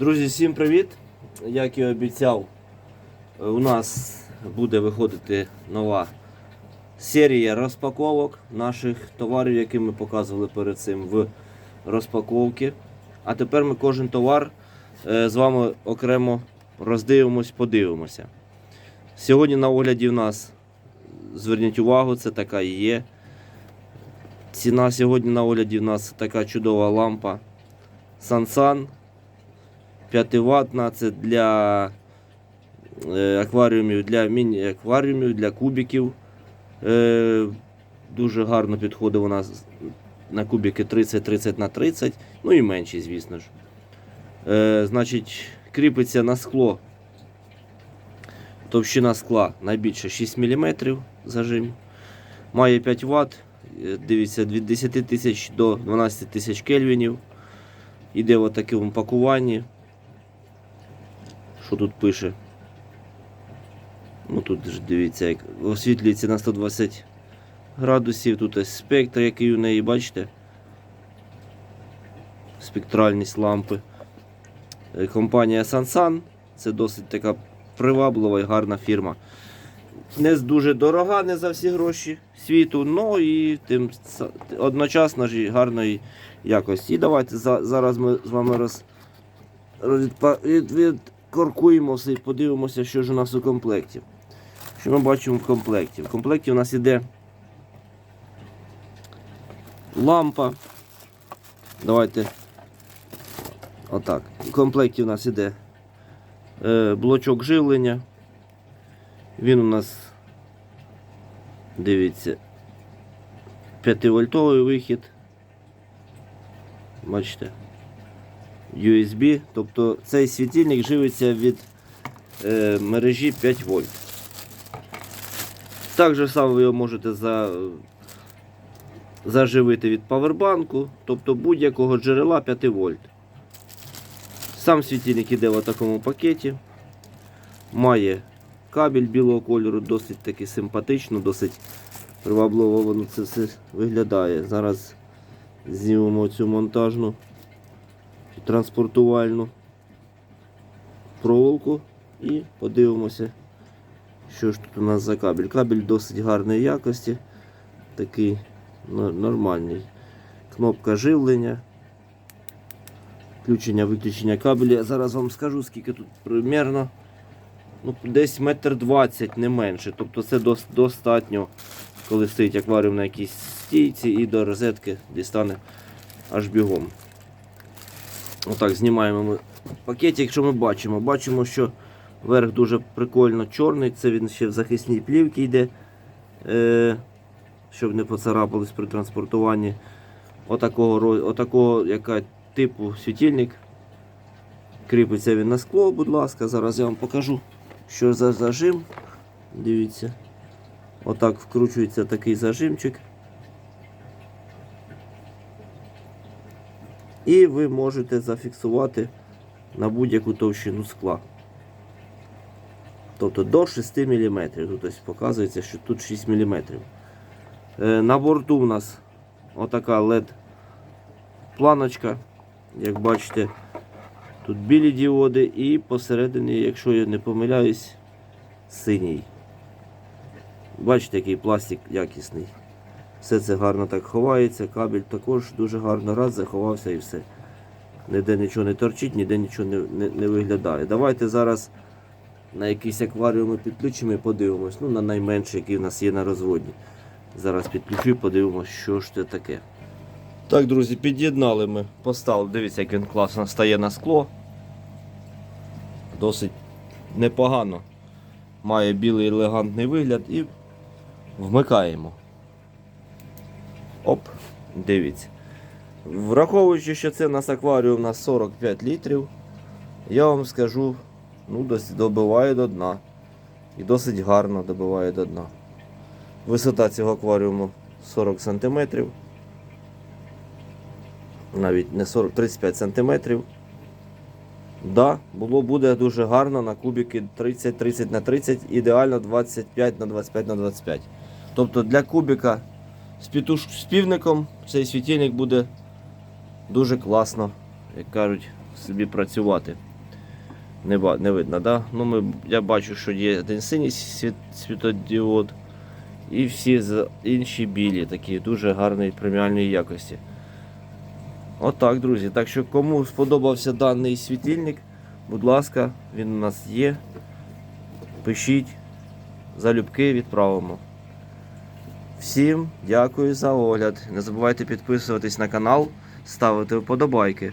Друзі, всім привіт! Як і обіцяв, у нас буде виходити нова серія розпаковок наших товарів, які ми показували перед цим в розпаковці. А тепер ми кожен товар е, з вами окремо роздивимось, подивимося. Сьогодні на огляді в нас, зверніть увагу, це така і є. Ціна сьогодні на огляді в нас така чудова лампа Sansan 5 ваттна, це для е, акваріумів, для міні-акваріумів, для кубиків. Е, дуже гарно підходить вона з- на кубики 30-30 на 30, ну і менші, звісно ж. Е, значить, кріпиться на скло. Товщина скла найбільше 6 мм зажим. Має 5 Вт. Е, Дивіться, від 10 тисяч до 12 тисяч кельвінів. Іде в такому пакуванні. Що тут пише? Ну тут ж дивіться, як освітлюється на 120 градусів. Тут ось спектр, який у неї, бачите? Спектральність лампи. Е, Компанія Sansan. Це досить така приваблива і гарна фірма. Не дуже дорога, не за всі гроші світу, ну і тим одночасно ж і гарної якості. І давайте за, зараз ми з вами роз, від, відкоркуємо все і подивимося, що ж у нас у комплекті. Що ми бачимо в комплекті? В комплекті у нас іде лампа. Давайте. Отак. В комплекті у нас іде е, блочок живлення. Він у нас, дивіться, 5-вольтовий вихід. Бачите. USB. Тобто цей світильник живиться від е, мережі 5 вольт. Так само ви його можете за, заживити від павербанку, тобто будь-якого джерела 5 вольт. Сам світильник іде в такому пакеті. Має кабель білого кольору, досить таки симпатично, досить привабливо воно це все виглядає. Зараз знімемо цю монтажну транспортувальну проволоку і подивимося, що ж тут у нас за кабель. Кабель досить гарної якості, такий нормальний. Кнопка живлення. Включення, виключення кабелю. Я зараз вам скажу, скільки тут примерно. Ну, десь метр двадцять, не менше. Тобто це дос- достатньо, коли стоїть акваріум на якійсь стійці і до розетки дістане аж бігом. Отак, знімаємо ми пакетик, якщо ми бачимо. Бачимо, що верх дуже прикольно чорний, це він ще в захисній плівці йде, е, щоб не поцарапались при транспортуванні. Отакого, отакого яка типу світильник. Кріпиться він на скло, будь ласка. Зараз я вам покажу, що за зажим. Дивіться. Отак вкручується такий зажимчик. І ви можете зафіксувати на будь-яку товщину скла. Тобто до 6 мм. Тут ось показується, що тут 6 мм. Е, На борту у нас отака LED планочка. Як бачите, тут білі діоди і посередині, якщо я не помиляюсь, синій. Бачите, який пластик якісний. Все це гарно так ховається, кабель також дуже гарно раз заховався і все. Ніде нічого не торчить, ніде нічого не, не, не виглядає. Давайте зараз на якийсь акваріум ми підключимо і подивимось. Ну, на найменший, який в нас є на розводі. Зараз підключу і подивимось, що ж це таке. Так, друзі, під'єднали ми, поставили. Дивіться, як він класно стає на скло. Досить непогано. Має білий елегантний вигляд і вмикаємо. Оп, дивіться. Враховуючи, що це у нас акваріум на 45 літрів, я вам скажу, ну, добиває до дна. І досить гарно добиває до дна. Висота цього акваріуму 40 см. Навіть не 40, 35 см. Да, було буде дуже гарно на кубики 30-30 на 30, ідеально 25 на 25 на 25. Тобто для кубика з, пітуш... з півником цей світильник буде дуже класно, як кажуть, собі працювати. Не, не видно, да? Ну, ми, я бачу, що є один синій світ, світодіод. І всі інші білі, такі дуже гарної преміальної якості. Отак, друзі. Так що кому сподобався даний світильник, будь ласка, він у нас є. Пишіть, залюбки відправимо. Всім дякую за огляд. Не забувайте підписуватись на канал, ставити вподобайки.